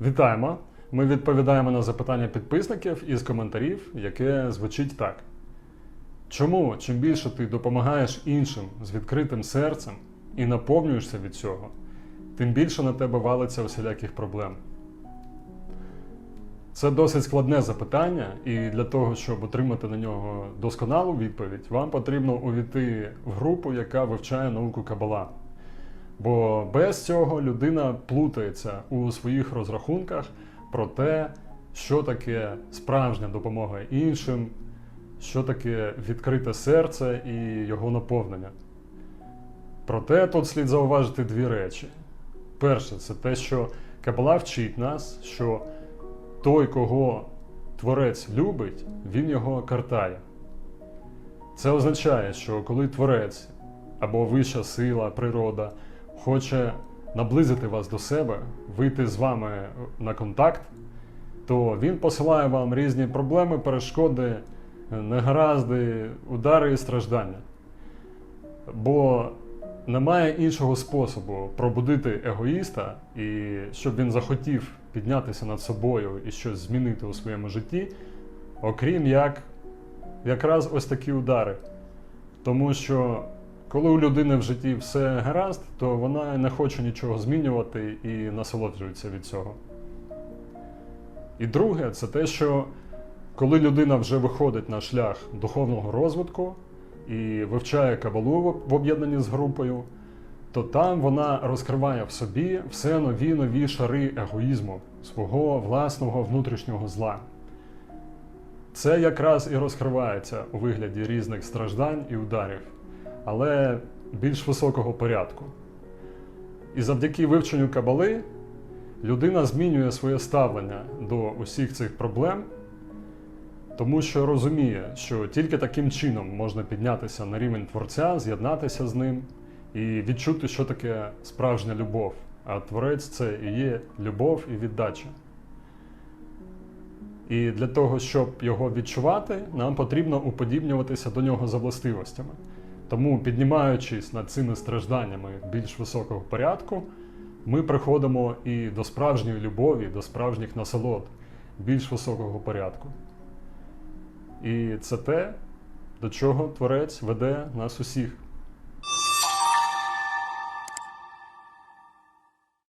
Вітаємо! Ми відповідаємо на запитання підписників із коментарів, яке звучить так. Чому чим більше ти допомагаєш іншим з відкритим серцем і наповнюєшся від цього, тим більше на тебе валиться усіляких проблем? Це досить складне запитання, і для того, щоб отримати на нього досконалу відповідь, вам потрібно увійти в групу, яка вивчає науку Кабала. Бо без цього людина плутається у своїх розрахунках про те, що таке справжня допомога іншим, що таке відкрите серце і його наповнення. Проте тут слід зауважити дві речі. Перше, це те, що Кабала вчить нас, що той, кого творець любить, він його картає. Це означає, що коли творець або вища сила, природа хоче наблизити вас до себе, вийти з вами на контакт, то він посилає вам різні проблеми, перешкоди, негаразди, удари і страждання. Бо немає іншого способу пробудити егоїста, і щоб він захотів піднятися над собою і щось змінити у своєму житті, окрім як якраз ось такі удари. Тому що коли у людини в житті все гаразд, то вона не хоче нічого змінювати і насолоджується від цього. І друге, це те, що коли людина вже виходить на шлях духовного розвитку і вивчає кабалу в- об'єднанні з групою, то там вона розкриває в собі все нові нові шари егоїзму, свого власного внутрішнього зла. Це якраз і розкривається у вигляді різних страждань і ударів, але більш високого порядку. І завдяки вивченню кабали людина змінює своє ставлення до усіх цих проблем, тому що розуміє, що тільки таким чином можна піднятися на рівень творця, з'єднатися з ним і відчути, що таке справжня любов. А творець це і є любов і віддача. І для того, щоб його відчувати, нам потрібно уподібнюватися до нього за властивостями. Тому, піднімаючись над цими стражданнями більш високого порядку, ми приходимо і до справжньої любові, до справжніх насолод більш високого порядку. І це те, до чого Творець веде нас усіх.